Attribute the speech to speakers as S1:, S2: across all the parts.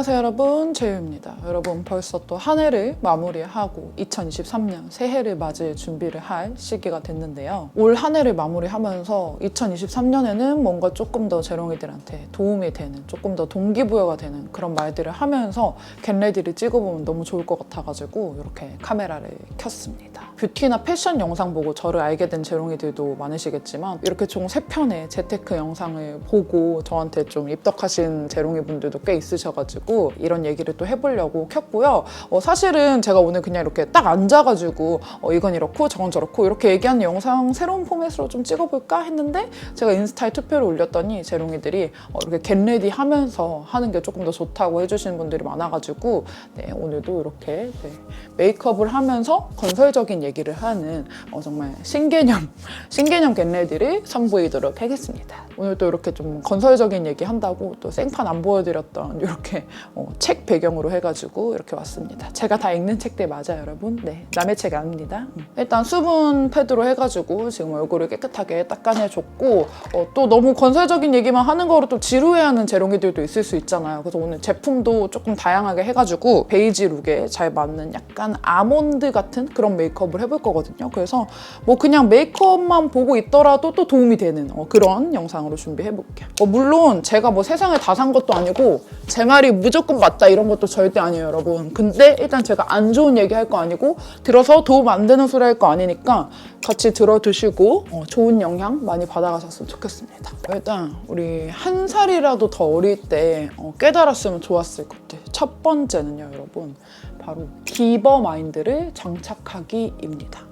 S1: 안녕하세요 여러분. 재유입니다. 여러분 벌써 또 한 해를 마무리하고 2023년 새해를 맞을 준비를 할 시기가 됐는데요. 올 한 해를 마무리하면서 2023년에는 뭔가 조금 더 재롱이들한테 도움이 되는 조금 더 동기부여가 되는 그런 말들을 하면서 겟레디를 찍어보면 너무 좋을 것 같아가지고 이렇게 카메라를 켰습니다. 뷰티나 패션 영상 보고 저를 알게 된 재롱이들도 많으시겠지만 이렇게 총 3편의 재테크 영상을 보고 저한테 좀 입덕하신 재롱이 분들도 꽤 있으셔가지고 이런 얘기를 또 해보려고 켰고요. 어, 사실은 제가 오늘 그냥 이렇게 딱 앉아가지고 어, 이건 이렇고 저건 저렇고 이렇게 얘기하는 영상 새로운 포맷으로 좀 찍어볼까 했는데 제가 인스타에 투표를 올렸더니 재롱이들이 어, 이렇게 겟레디 하면서 하는 게 조금 더 좋다고 해주시는 분들이 많아가지고 네, 오늘도 이렇게 네, 메이크업을 하면서 건설적인 얘기를 하는 어, 정말 신개념 신개념 겟레디를 선보이도록 하겠습니다. 오늘 또 이렇게 좀 건설적인 얘기 한다고 또 생판 안 보여드렸던 이렇게 어, 책 배경으로 해가지고 이렇게 왔습니다. 제가 다 읽는 책들 맞아요, 여러분. 네, 남의 책 아닙니다. 음. 일단 수분 패드로 해가지고 지금 얼굴을 깨끗하게 닦아내줬고 어, 또 너무 건설적인 얘기만 하는 거로 또 지루해하는 재롱이들도 있을 수 있잖아요. 그래서 오늘 제품도 조금 다양하게 해가지고 베이지 룩에 잘 맞는 약간 아몬드 같은 그런 메이크업을 해볼 거거든요. 그래서 뭐 그냥 메이크업만 보고 있더라도 또 도움이 되는 어, 그런 영상으로 준비해볼게요. 어, 물론 제가 뭐 세상에 다 산 것도 아니고 제 말이 무 조건 맞다 이런 것도 절대 아니에요, 여러분. 근데 일단 제가 안 좋은 얘기 할 거 아니고 들어서 도움 안 되는 소리 할 거 아니니까 같이 들어두시고 어, 좋은 영향 많이 받아가셨으면 좋겠습니다. 일단 우리 한 살이라도 더 어릴 때 어, 깨달았으면 좋았을 것들. 첫 번째는요, 여러분. 바로 기버 마인드를 장착하기입니다.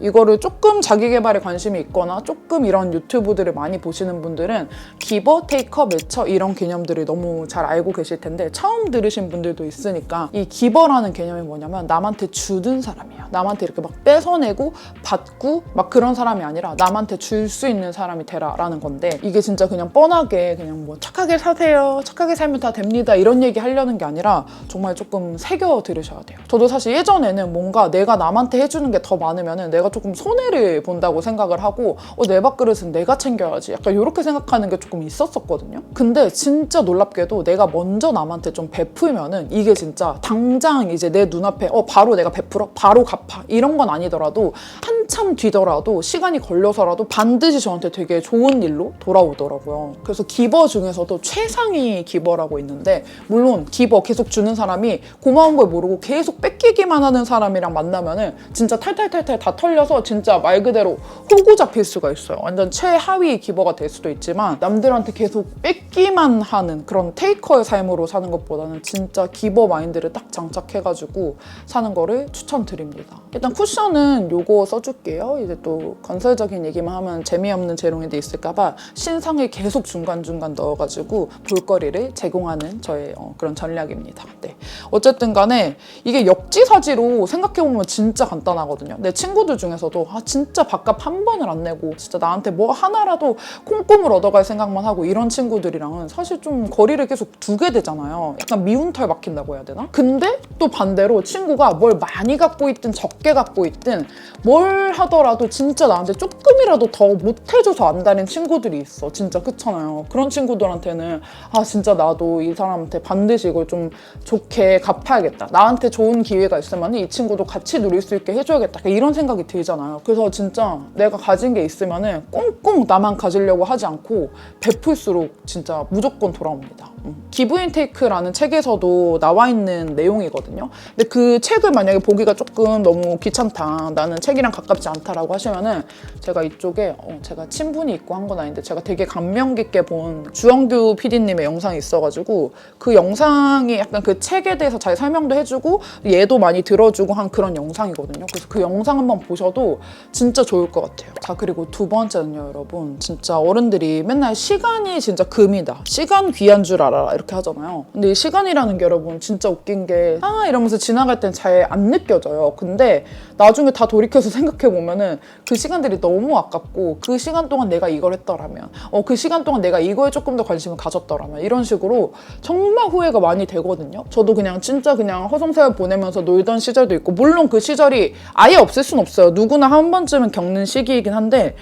S1: 이거를 조금 자기 개발에 관심이 있거나 조금 이런 유튜브들을 많이 보시는 분들은 기버, 테이커, 매처 이런 개념들을 너무 잘 알고 계실 텐데 처음 들으신 분들도 있으니까 이 기버라는 개념이 뭐냐면 남한테 주는 사람이에요. 남한테 이렇게 막 뺏어내고 받고 막 그런 사람이 아니라 남한테 줄 수 있는 사람이 되라라는 건데 이게 진짜 그냥 뻔하게 그냥 뭐 착하게 사세요. 착하게 살면 다 됩니다. 이런 얘기 하려는 게 아니라 정말 조금 새겨 들으셔야 돼요. 저도 사실 예전에는 뭔가 내가 남한테 해주는 게 더 많으면은 내가 조금 손해를 본다고 생각을 하고 어, 내 밥그릇은 내가 챙겨야지. 약간 이렇게 생각하는 게 조금 있었었거든요. 근데 진짜 놀랍게도 내가 먼저 남한테 좀 베풀면은 이게 진짜 당장 이제 내 눈앞에 어 바로 내가 베풀어? 바로 갚아. 이런 건 아니더라도 한참 뒤더라도 시간이 걸려서라도 반드시 저한테 되게 좋은 일로 돌아오더라고요 그래서 기버 중에서도 최상위 기버라고 있는데 물론 기버 계속 주는 사람이 고마운 걸 모르고 계속 뺏기기만 하는 사람이랑 만나면은 진짜 탈탈탈탈 다 털려서 진짜 말 그대로 호구 잡힐 수가 있어요. 완전 최하위 기버가 될 수도 있지만 남들한테 계속 뺏기만 하는 그런 테이커의 삶으로 사는 것보다는 진짜 기버 마인드를 딱 장착해가지고 사는 거를 추천드립니다. 일단 쿠션은 요거 써 줄게요. 이제 또 건설적인 얘기만 하면 재미없는 재롱이도 있을까봐 신상을 계속 중간중간 넣어가지고 볼거리를 제공하는 저의 어, 그런 전략입니다. 네. 어쨌든 간에 이게 역지사지로 생각해보면 진짜 간단하거든요. 내 친구들 중에서도 아 진짜 밥값 한 번을 안 내고 진짜 나한테 뭐 하나라도 콩콩을 얻어갈 생각만 하고 이런 친구들이랑은 사실 좀 거리를 계속 두게 되잖아요. 약간 미운 털 막힌다고 해야 되나? 근데 또 반대로 친구가 뭘 많이 갖고 있든 적게 갖고 있든 뭘 하더라도 진짜 나한테 조금이라도 더 못해줘서 안다는 친구들이 있어. 진짜 그렇잖아요. 그런 친구들한테는 아 진짜 나도 이 사람한테 반드시 이걸 좀 좋게 갚아야겠다. 나한테 좋은 기회가 있으면 이 친구도 같이 누릴 수 있게 해줘야겠다. 이런 생각이 들잖아요. 그래서 진짜 내가 가진 게 있으면은 꽁꽁 나만 가지려고 하지 않고 베풀수록 진짜 무조건 돌아옵니다. 음. 기브 인테이크라는 책에서도 나와 있는 내용이거든요. 근데 그 책을 만약에 보기가 조금 너무 귀찮다. 나는 책이랑 가깝 지 않다라고 하시면은 제가 이쪽에 어, 제가 친분이 있고 한 건 아닌데 제가 되게 감명 깊게 본 주영규 PD님의 영상이 있어가지고 그 영상이 약간 그 책에 대해서 잘 설명도 해주고 얘도 많이 들어주고 한 그런 영상이거든요. 그래서 그 영상 한번 보셔도 진짜 좋을 것 같아요. 자 그리고 두 번째는요, 여러분 진짜 어른들이 맨날 시간이 진짜 금이다. 시간 귀한 줄 알아라 이렇게 하잖아요. 근데 이 시간이라는 게 여러분 진짜 웃긴 게 아 이러면서 지나갈 땐 잘 안 느껴져요. 근데 나중에 다 돌이켜서 생각해 보면은 그 시간들이 너무 아깝고 그 시간 동안 내가 이걸 했더라면 어 그 시간 동안 내가 이거에 조금 더 관심을 가졌더라면 이런 식으로 정말 후회가 많이 되거든요. 저도 그냥 진짜 그냥 허송세월 보내면서 놀던 시절도 있고 물론 그 시절이 아예 없을 순 없어요. 누구나 한 번쯤은 겪는 시기이긴 한데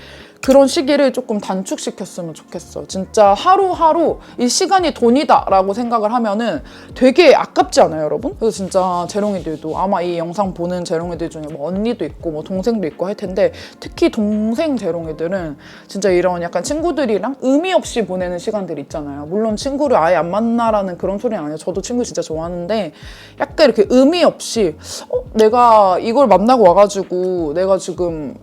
S1: 그런 시기를 조금 단축시켰으면 좋겠어. 진짜 하루하루 이 시간이 돈이다라고 생각을 하면은 되게 아깝지 않아요, 여러분? 그래서 진짜 재롱이들도 아마 이 영상 보는 재롱이들 중에 뭐 언니도 있고 뭐 동생도 있고 할 텐데 특히 동생 재롱이들은 진짜 이런 약간 친구들이랑 의미 없이 보내는 시간들 있잖아요. 물론 친구를 아예 안 만나라는 그런 소리는 아니에요. 저도 친구 진짜 좋아하는데 약간 이렇게 의미 없이 어? 내가 이걸 만나고 와가지고 내가 지금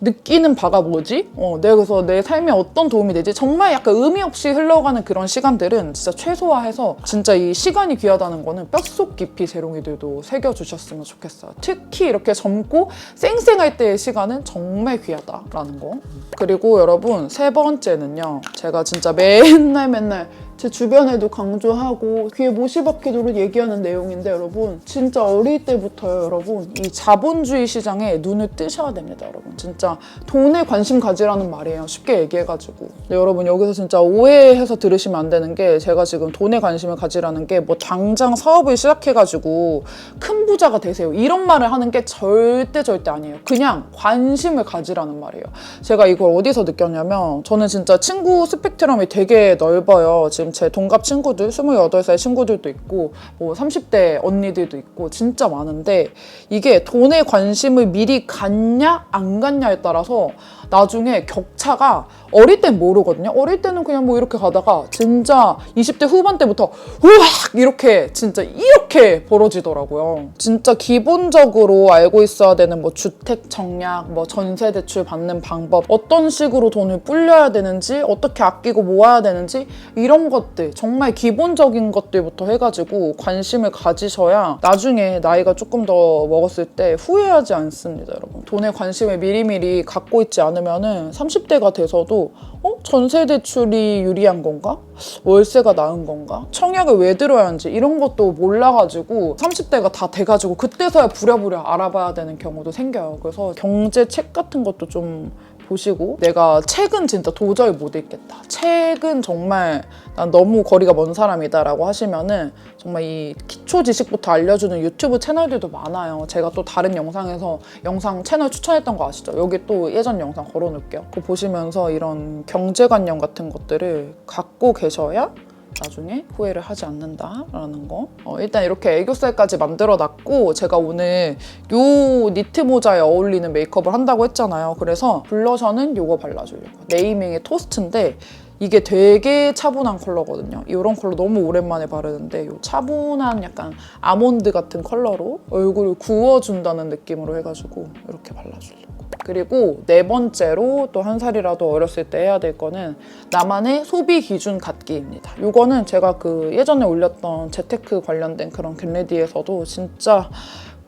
S1: 느끼는 바가 뭐지? 어, 내가 그래서 내 삶에 어떤 도움이 되지? 정말 약간 의미 없이 흘러가는 그런 시간들은 진짜 최소화해서 진짜 이 시간이 귀하다는 거는 뼛속 깊이 재롱이들도 새겨주셨으면 좋겠어요. 특히 이렇게 젊고 쌩쌩할 때의 시간은 정말 귀하다라는 거. 그리고 여러분 세 번째는요. 제가 진짜 맨날 맨날 제 주변에도 강조하고 귀에 못이 박히도록 얘기하는 내용인데 여러분 진짜 어릴 때부터요 여러분. 이 자본주의 시장에 눈을 뜨셔야 됩니다 여러분. 진짜 돈에 관심 가지라는 말이에요. 쉽게 얘기해가지고. 근데 여러분 여기서 진짜 오해해서 들으시면 안 되는 게 제가 지금 돈에 관심을 가지라는 게 뭐 당장 사업을 시작해가지고 큰 부자가 되세요. 이런 말을 하는 게 절대 절대 아니에요. 그냥 관심을 가지라는 말이에요. 제가 이걸 어디서 느꼈냐면 저는 진짜 친구 스펙트럼이 되게 넓어요. 지금 제 동갑 친구들 28살 친구들도 있고 뭐 30대 언니들도 있고 진짜 많은데 이게 돈에 관심을 미리 갖냐 안 갖냐에 따라서 나중에 격차가 어릴 땐 모르거든요. 어릴 때는 그냥 뭐 이렇게 가다가 진짜 20대 후반 때부터 우악 이렇게 진짜 이렇게 벌어지더라고요. 진짜 기본적으로 알고 있어야 되는 뭐 주택 청약, 뭐 전세 대출 받는 방법, 어떤 식으로 돈을 불려야 되는지, 어떻게 아끼고 모아야 되는지 이런 것들 정말 기본적인 것들부터 해가지고 관심을 가지셔야 나중에 나이가 조금 더 먹었을 때 후회하지 않습니다, 여러분. 돈에 관심을 미리미리 갖고 있지 않으면 은 30대가 돼서도 어? 전세 대출이 유리한 건가? 월세가 나은 건가? 청약을 왜 들어야 하는지 이런 것도 몰라가지고 30대가 다 돼가지고 그때서야 부랴부랴 알아봐야 되는 경우도 생겨요. 그래서 경제 책 같은 것도 좀 보시고 내가 책은 진짜 도저히 못 읽겠다. 책은 정말 난 너무 거리가 먼 사람이다 라고 하시면은 정말 이 기초 지식부터 알려주는 유튜브 채널들도 많아요. 제가 또 다른 영상에서 영상 채널 추천했던 거 아시죠? 여기 또 예전 영상 걸어놓을게요. 그거 보시면서 이런 경제관념 같은 것들을 갖고 계셔야 나중에 후회를 하지 않는다라는 거. 어, 일단 이렇게 애교살까지 만들어 놨고 제가 오늘 요 니트 모자에 어울리는 메이크업을 한다고 했잖아요. 그래서 블러셔는 요거 발라주려고. 네이밍의 토스트인데 이게 되게 차분한 컬러거든요. 이런 컬러 너무 오랜만에 바르는데 이 차분한 약간 아몬드 같은 컬러로 얼굴을 구워준다는 느낌으로 해가지고 이렇게 발라주려고. 그리고 네 번째로 또 한 살이라도 어렸을 때 해야 될 거는 나만의 소비 기준 갖기입니다. 이거는 제가 그 예전에 올렸던 재테크 관련된 그런 겟레디에서도 진짜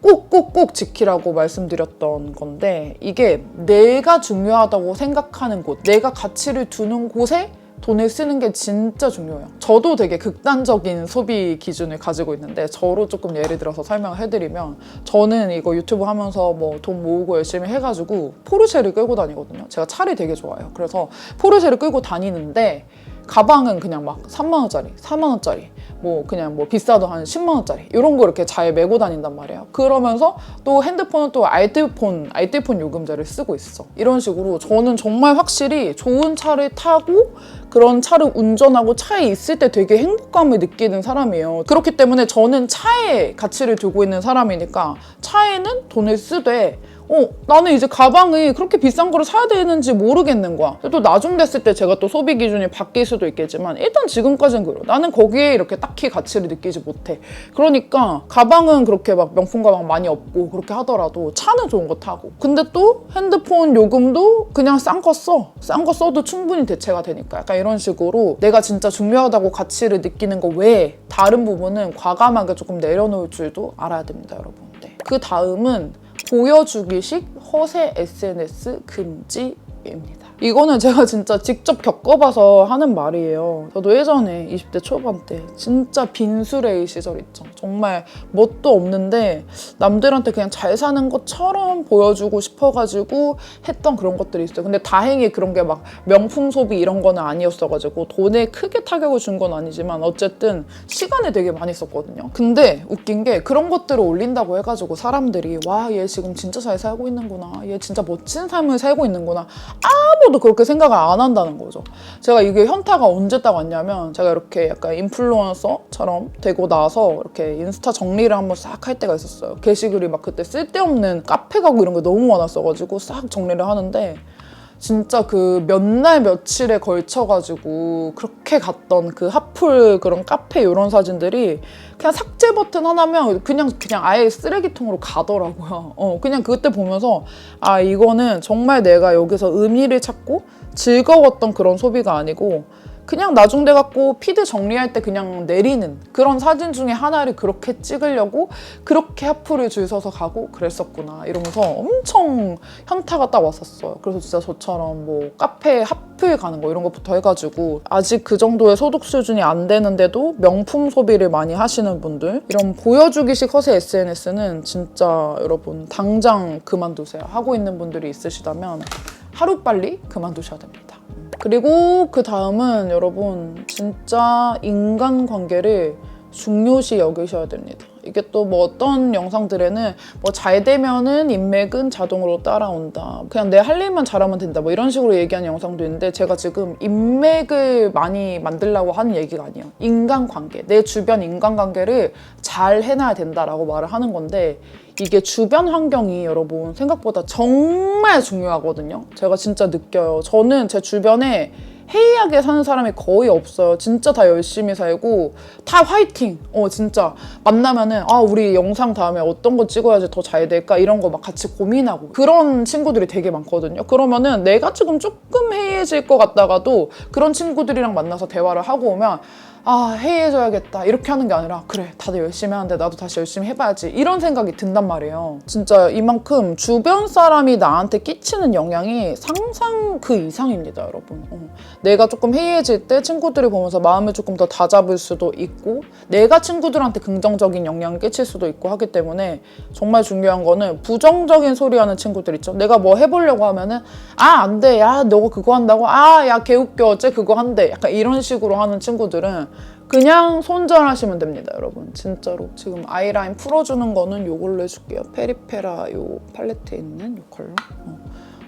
S1: 꼭꼭꼭 지키라고 말씀드렸던 건데 이게 내가 중요하다고 생각하는 곳, 내가 가치를 두는 곳에 돈을 쓰는 게 진짜 중요해요. 저도 되게 극단적인 소비 기준을 가지고 있는데 저로 조금 예를 들어서 설명을 해드리면 저는 이거 유튜브 하면서 뭐 돈 모으고 열심히 해가지고 포르쉐를 끌고 다니거든요. 제가 차를 되게 좋아해요. 그래서 포르쉐를 끌고 다니는데 가방은 그냥 막 3만 원짜리, 4만 원짜리, 뭐 그냥 뭐 비싸도 한 10만 원짜리 이런 거 이렇게 잘 메고 다닌단 말이에요. 그러면서 또 핸드폰은 또 알뜰폰, 알뜰폰 요금제를 쓰고 있어. 이런 식으로 저는 정말 확실히 좋은 차를 타고 그런 차를 운전하고 차에 있을 때 되게 행복감을 느끼는 사람이에요. 그렇기 때문에 저는 차에 가치를 두고 있는 사람이니까 차에는 돈을 쓰되 어, 나는 이제 가방이 그렇게 비싼 거를 사야 되는지 모르겠는 거야. 또 나중 됐을 때 제가 또 소비 기준이 바뀔 수도 있겠지만 일단 지금까지는 그래요. 나는 거기에 이렇게 딱히 가치를 느끼지 못해. 그러니까 가방은 그렇게 막 명품 가방 많이 없고 그렇게 하더라도 차는 좋은 거 타고. 근데 또 핸드폰 요금도 그냥 싼 거 써. 싼 거 써도 충분히 대체가 되니까. 약간 이런 식으로 내가 진짜 중요하다고 가치를 느끼는 거 외에 다른 부분은 과감하게 조금 내려놓을 줄도 알아야 됩니다, 여러분. 네. 그 다음은 보여주기식 허세 SNS 금지입니다. 이거는 제가 진짜 직접 겪어봐서 하는 말이에요. 저도 예전에 20대 초반 때 진짜 빈수레의 시절 있죠. 정말 뭣도 없는데 남들한테 그냥 잘 사는 것처럼 보여주고 싶어가지고 했던 그런 것들이 있어요. 근데 다행히 그런 게 막 명품 소비 이런 거는 아니었어가지고 돈에 크게 타격을 준 건 아니지만 어쨌든 시간을 되게 많이 썼거든요. 근데 웃긴 게 그런 것들을 올린다고 해가지고 사람들이 와 얘 지금 진짜 잘 살고 있는구나. 얘 진짜 멋진 삶을 살고 있는구나. 아무 스스로도 그렇게 생각을 안 한다는 거죠. 제가 이게 현타가 언제 딱 왔냐면 제가 이렇게 약간 인플루언서처럼 되고 나서 이렇게 인스타 정리를 한번 싹 할 때가 있었어요. 게시글이 막 그때 쓸데없는 카페 가고 이런 게 너무 많았어가지고 싹 정리를 하는데 진짜 그 몇 날 며칠에 걸쳐가지고 그렇게 갔던 그 하풀 그런 카페 이런 사진들이 그냥 삭제 버튼 하나면 그냥 그냥 아예 쓰레기통으로 가더라고요. 어 그냥 그때 보면서 아 이거는 정말 내가 여기서 의미를 찾고 즐거웠던 그런 소비가 아니고 그냥 나중 돼 갖고 피드 정리할 때 그냥 내리는 그런 사진 중에 하나를 그렇게 찍으려고 그렇게 하프를 줄 서서 가고 그랬었구나 이러면서 엄청 현타가 딱 왔었어요. 그래서 진짜 저처럼 뭐 카페 하프에 가는 거 이런 것부터 해가지고 아직 그 정도의 소득 수준이 안 되는데도 명품 소비를 많이 하시는 분들 이런 보여주기식 허세 SNS는 진짜 여러분 당장 그만두세요. 하고 있는 분들이 있으시다면 하루빨리 그만두셔야 됩니다. 그리고 그 다음은 여러분 진짜 인간관계를 중요시 여기셔야 됩니다. 이게 또 뭐 어떤 영상들에는 뭐 잘 되면은 인맥은 자동으로 따라온다. 그냥 내 할 일만 잘하면 된다. 뭐 이런 식으로 얘기하는 영상도 있는데 제가 지금 인맥을 많이 만들려고 하는 얘기가 아니에요. 인간관계. 내 주변 인간관계를 잘 해놔야 된다라고 말을 하는 건데 이게 주변 환경이 여러분 생각보다 정말 중요하거든요. 제가 진짜 느껴요. 저는 제 주변에 해이하게 사는 사람이 거의 없어요. 진짜 다 열심히 살고 다 화이팅. 어 진짜 만나면은 아 우리 영상 다음에 어떤 거 찍어야지 더 잘 될까 이런 거 막 같이 고민하고 그런 친구들이 되게 많거든요. 그러면은 내가 지금 조금 해이해질 것 같다가도 그런 친구들이랑 만나서 대화를 하고 오면 아 해이해져야겠다. 이렇게 하는 게 아니라 그래 다들 열심히 하는데 나도 다시 열심히 해봐야지. 이런 생각이 든단 말이에요. 진짜 이만큼 주변 사람이 나한테 끼치는 영향이 상상 그 이상입니다 여러분. 어. 내가 조금 해이해질 때 친구들이 보면서 마음을 조금 더 다잡을 수도 있고 내가 친구들한테 긍정적인 영향을 끼칠 수도 있고 하기 때문에 정말 중요한 거는 부정적인 소리 하는 친구들 있죠. 내가 뭐 해보려고 하면은 아 안 돼. 야 너가 그거 한다고? 아 야 개웃겨. 어째 그거 한대. 약간 이런 식으로 하는 친구들은 그냥 손절하시면 됩니다, 여러분. 진짜로. 지금 아이라인 풀어주는 거는 요걸로 해줄게요. 페리페라 요 팔레트에 있는 요 컬러. 어.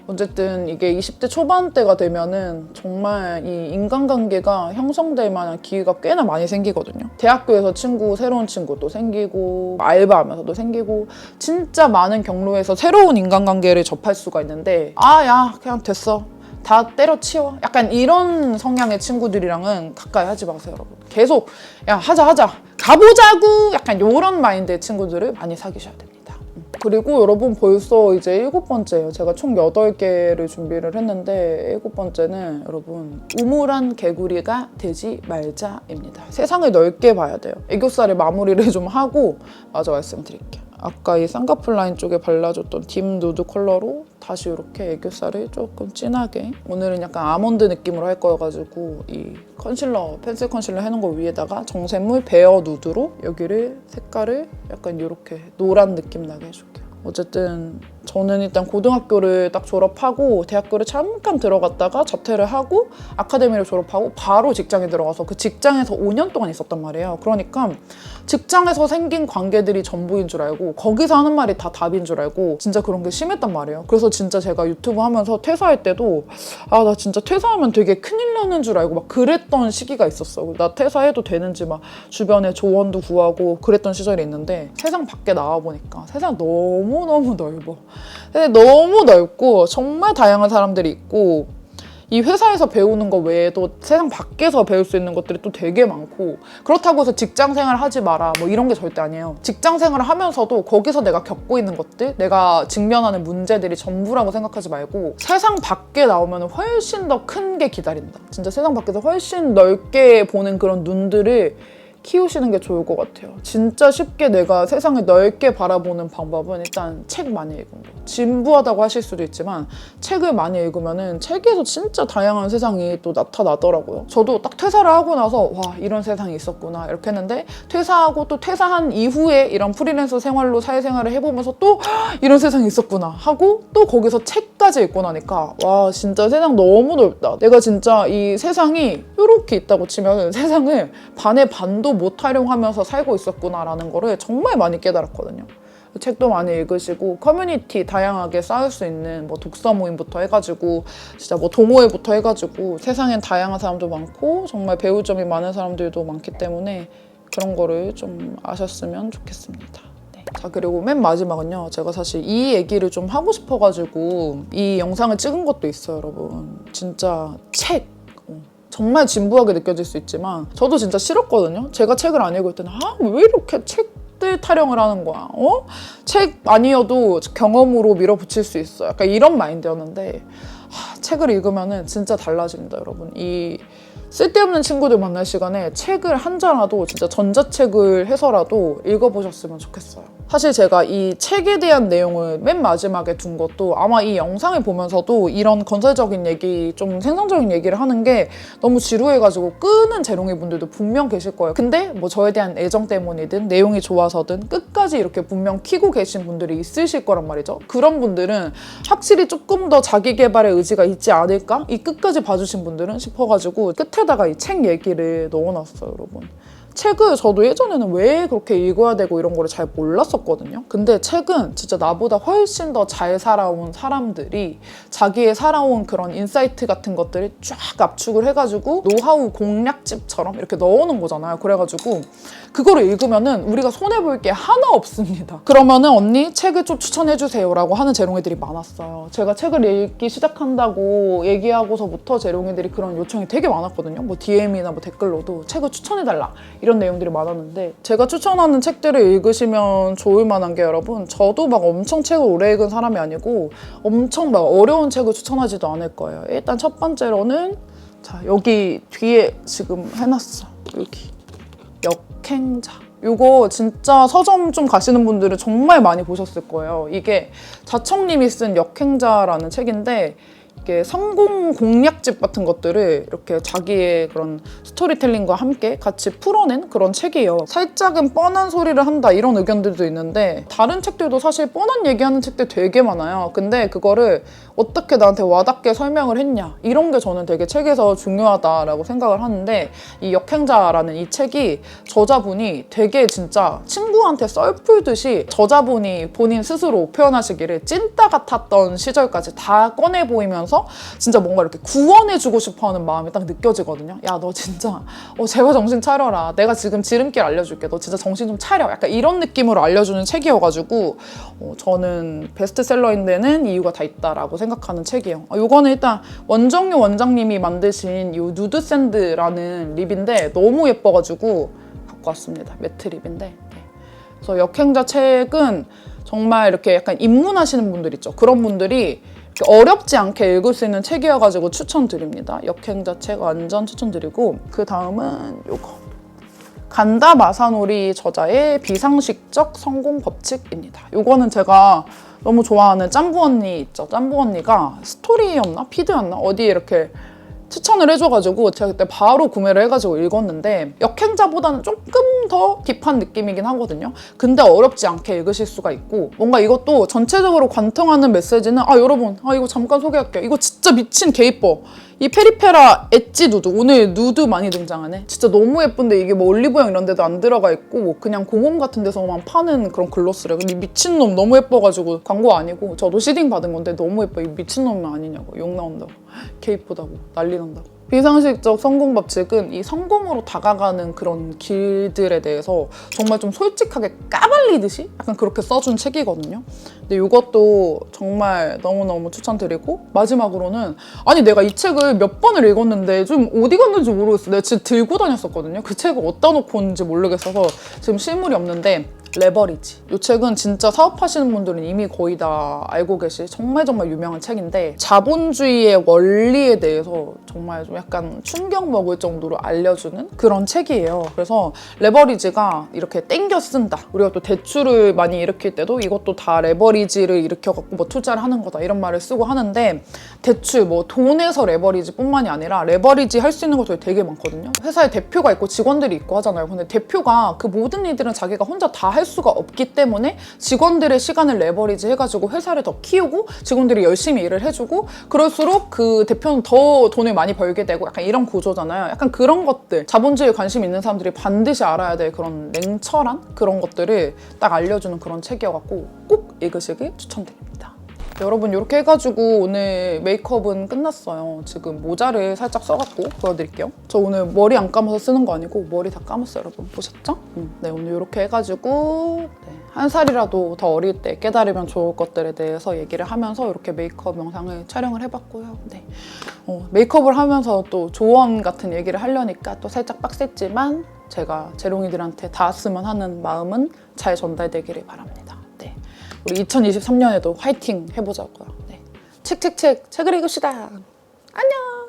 S1: 어쨌든 이게 20대 초반대가 되면은 정말 이 인간관계가 형성될 만한 기회가 꽤나 많이 생기거든요. 대학교에서 친구, 새로운 친구도 생기고, 알바하면서도 생기고, 진짜 많은 경로에서 새로운 인간관계를 접할 수가 있는데, 아, 야, 그냥 됐어. 다 때려치워. 약간 이런 성향의 친구들이랑은 가까이 하지 마세요, 여러분. 계속, 야, 하자, 하자. 가보자고! 약간 이런 마인드의 친구들을 많이 사귀셔야 됩니다. 음. 그리고 여러분 벌써 이제 일곱 번째예요. 제가 총 여덟 개를 준비를 했는데 일곱 번째는 여러분 우물한 개구리가 되지 말자입니다. 세상을 넓게 봐야 돼요. 애교살을 마무리를 좀 하고 마저 말씀드릴게요. 아까 이 쌍꺼풀 라인 쪽에 발라줬던 딥 누드 컬러로 다시 이렇게 애교살을 조금 진하게 오늘은 약간 아몬드 느낌으로 할 거여가지고 이 컨실러, 펜슬 컨실러 해놓은 거 위에다가 정샘물 베어 누드로 여기를 색깔을 약간 이렇게 노란 느낌 나게 해줄게요. 어쨌든 저는 일단 고등학교를 딱 졸업하고 대학교를 잠깐 들어갔다가 자퇴를 하고 아카데미를 졸업하고 바로 직장에 들어가서 그 직장에서 5년 동안 있었단 말이에요. 그러니까 직장에서 생긴 관계들이 전부인 줄 알고 거기서 하는 말이 다 답인 줄 알고 진짜 그런 게 심했단 말이에요. 그래서 진짜 제가 유튜브 하면서 퇴사할 때도 아 나 진짜 퇴사하면 되게 큰일 나는 줄 알고 막 그랬던 시기가 있었어. 나 퇴사해도 되는지 막 주변에 조언도 구하고 그랬던 시절이 있는데 세상 밖에 나와 보니까 세상 너무 너무 넓어. 세상 너무 넓고 정말 다양한 사람들이 있고 이 회사에서 배우는 거 외에도 세상 밖에서 배울 수 있는 것들이 또 되게 많고 그렇다고 해서 직장 생활 하지 마라 뭐 이런 게 절대 아니에요. 직장 생활을 하면서도 거기서 내가 겪고 있는 것들, 내가 직면하는 문제들이 전부라고 생각하지 말고 세상 밖에 나오면 훨씬 더 큰 게 기다린다. 진짜 세상 밖에서 훨씬 넓게 보는 그런 눈들을 키우시는 게 좋을 것 같아요. 진짜 쉽게 내가 세상을 넓게 바라보는 방법은 일단 책 많이 읽는 거. 진부하다고 하실 수도 있지만 책을 많이 읽으면은 책에서 진짜 다양한 세상이 또 나타나더라고요. 저도 딱 퇴사를 하고 나서 와 이런 세상이 있었구나 이렇게 했는데 퇴사하고 또 퇴사한 이후에 이런 프리랜서 생활로 사회생활을 해보면서 또 이런 세상이 있었구나 하고 또 거기서 책까지 읽고 나니까 와 진짜 세상 너무 넓다. 내가 진짜 이 세상이 이렇게 있다고 치면 세상을 반의 반도 못 활용하면서 살고 있었구나라는 거를 정말 많이 깨달았거든요. 책도 많이 읽으시고 커뮤니티 다양하게 쌓을 수 있는 뭐 독서 모임부터 해가지고 진짜 뭐 동호회부터 해가지고 세상엔 다양한 사람도 많고 정말 배울 점이 많은 사람들도 많기 때문에 그런 거를 좀 아셨으면 좋겠습니다. 네. 자 그리고 맨 마지막은요 제가 사실 이 얘기를 좀 하고 싶어가지고 이 영상을 찍은 것도 있어요 여러분 진짜 책 어, 정말 진부하게 느껴질 수 있지만 저도 진짜 싫었거든요 제가 책을 안 읽을 때는 아 왜 이렇게 책들 타령을 하는 거야 어? 책 아니어도 경험으로 밀어붙일 수 있어 약간 이런 마인드였는데 하, 책을 읽으면은 진짜 달라집니다 여러분 이 쓸데없는 친구들 만날 시간에 책을 한 자라도 진짜 전자책을 해서라도 읽어보셨으면 좋겠어요. 사실 제가 이 책에 대한 내용을 맨 마지막에 둔 것도 아마 이 영상을 보면서도 이런 건설적인 얘기, 좀 생산적인 얘기를 하는 게 너무 지루해가지고 끄는 재롱이 분들도 분명 계실 거예요. 근데 뭐 저에 대한 애정 때문이든 내용이 좋아서든 끝까지 이렇게 분명 키고 계신 분들이 있으실 거란 말이죠. 그런 분들은 확실히 조금 더 자기 개발의 의지가 있지 않을까? 이 끝까지 봐주신 분들은 싶어가지고 끝에다가 이 책 얘기를 넣어놨어요, 여러분. 책을 저도 예전에는 왜 그렇게 읽어야 되고 이런 거를 잘 몰랐었거든요. 근데 책은 진짜 나보다 훨씬 더 잘 살아온 사람들이 자기의 살아온 그런 인사이트 같은 것들을 쫙 압축을 해가지고 노하우 공략집처럼 이렇게 넣어놓은 거잖아요. 그래가지고 그거를 읽으면은 우리가 손해볼 게 하나 없습니다. 그러면은 언니 책을 좀 추천해주세요라고 하는 재롱이들이 많았어요. 제가 책을 읽기 시작한다고 얘기하고서부터 재롱이들이 그런 요청이 되게 많았거든요. 뭐 DM이나 뭐 댓글로도 책을 추천해달라 이런 내용들이 많았는데 제가 추천하는 책들을 읽으시면 좋을 만한 게 여러분 저도 막 엄청 책을 오래 읽은 사람이 아니고 엄청 막 어려운 책을 추천하지도 않을 거예요. 일단 첫 번째로는 자 여기 뒤에 지금 해놨어 여기 역행자. 이거 진짜 서점 좀 가시는 분들은 정말 많이 보셨을 거예요. 이게 자청님이 쓴 역행자라는 책인데 이게 성공 공략집 같은 것들을 이렇게 자기의 그런 스토리텔링과 함께 같이 풀어낸 그런 책이에요. 살짝은 뻔한 소리를 한다 이런 의견들도 있는데 다른 책들도 사실 뻔한 얘기하는 책들 되게 많아요. 근데 그거를 어떻게 나한테 와닿게 설명을 했냐 이런 게 저는 되게 책에서 중요하다라고 생각을 하는데 이 역행자라는 이 책이 저자분이 되게 진짜 친구한테 썰 풀듯이 저자분이 본인 스스로 표현하시기를 찐따 같았던 시절까지 다 꺼내 보이면서 진짜 뭔가 이렇게 구원해주고 싶어하는 마음이 딱 느껴지거든요. 야 너 진짜 어, 제발 정신 차려라. 내가 지금 지름길 알려줄게. 너 진짜 정신 좀 차려. 약간 이런 느낌으로 알려주는 책이어가지고 어, 저는 베스트셀러인 데는 이유가 다 있다라고 생각 하는 책이에요. 어, 이거는 일단 원정유 원장님이 만드신 이 누드 샌드라는 립인데 너무 예뻐가지고 갖고 왔습니다. 매트 립인데. 네. 그래서 역행자 책은 정말 이렇게 약간 입문하시는 분들 있죠. 그런 분들이 어렵지 않게 읽을 수 있는 책이어가지고 추천드립니다. 역행자 책 완전 추천드리고 그 다음은 요거 간다 마사노리 저자의 비상식적 성공 법칙입니다. 요거는 제가 너무 좋아하는 짬부 언니 있죠. 짬부 언니가 스토리였나 피드였나 어디에 이렇게 추천을 해줘가지고 제가 그때 바로 구매를 해가지고 읽었는데 역행자보다는 조금 더 딥한 느낌이긴 하거든요. 근데 어렵지 않게 읽으실 수가 있고 뭔가 이것도 전체적으로 관통하는 메시지는 아 여러분 아 이거 잠깐 소개할게요. 이거 진짜 미친 개이뻐. 이 페리페라 엣지 누드 오늘 누드 많이 등장하네. 진짜 너무 예쁜데 이게 뭐 올리브영 이런 데도 안 들어가 있고 그냥 공홈 같은 데서만 파는 그런 글로스래. 근데 이 미친놈 너무 예뻐가지고 광고 아니고 저도 시딩 받은 건데 너무 예뻐. 이 미친놈 아니냐고 욕 나온다고. 개 이쁘다고 난리 난다고. 비상식적 성공 법칙은 이 성공으로 다가가는 그런 길들에 대해서 정말 좀 솔직하게 까발리듯이 약간 그렇게 써준 책이거든요. 근데 이것도 정말 너무너무 추천드리고 마지막으로는 아니 내가 이 책을 몇 번을 읽었는데 좀 어디 갔는지 모르겠어. 내가 진짜 들고 다녔었거든요. 그 책을 어디다 놓고 온지 모르겠어서 지금 실물이 없는데 레버리지. 이 책은 진짜 사업하시는 분들은 이미 거의 다 알고 계실 정말 정말 유명한 책인데 자본주의의 원리에 대해서 정말 좀 약간 충격 먹을 정도로 알려주는 그런 책이에요. 그래서 레버리지가 이렇게 땡겨 쓴다. 우리가 또 대출을 많이 일으킬 때도 이것도 다 레버리지를 일으켜갖고 뭐 투자를 하는 거다 이런 말을 쓰고 하는데 대출 뭐 돈에서 레버리지뿐만이 아니라 레버리지 할 수 있는 것들이 되게 많거든요. 회사에 대표가 있고 직원들이 있고 하잖아요. 근데 대표가 그 모든 일들은 자기가 혼자 다할할 수가 없기 때문에 직원들의 시간을 레버리지 해가지고 회사를 더 키우고 직원들이 열심히 일을 해주고 그럴수록 그 대표는 더 돈을 많이 벌게 되고 약간 이런 구조잖아요. 약간 그런 것들 자본주의에 관심 있는 사람들이 반드시 알아야 될 그런 냉철한 그런 것들을 딱 알려주는 그런 책이어갖고 꼭 읽으시길 추천드립니다. 여러분 이렇게 해가지고 오늘 메이크업은 끝났어요. 지금 모자를 살짝 써갖고 보여드릴게요. 저 오늘 머리 안 감아서 쓰는 거 아니고 머리 다 감았어요, 여러분. 보셨죠? 음, 네, 오늘 이렇게 해가지고 네, 한 살이라도 더 어릴 때 깨달으면 좋을 것들에 대해서 얘기를 하면서 이렇게 메이크업 영상을 촬영을 해봤고요. 네. 어, 메이크업을 하면서 또 조언 같은 얘기를 하려니까 또 살짝 빡셌지만 제가 재롱이들한테 닿았으면 하는 마음은 잘 전달되기를 바랍니다. 네. 우리 2023년에도 화이팅 해보자고요. 네. 책, 책, 책, 책을 읽읍시다. 안녕!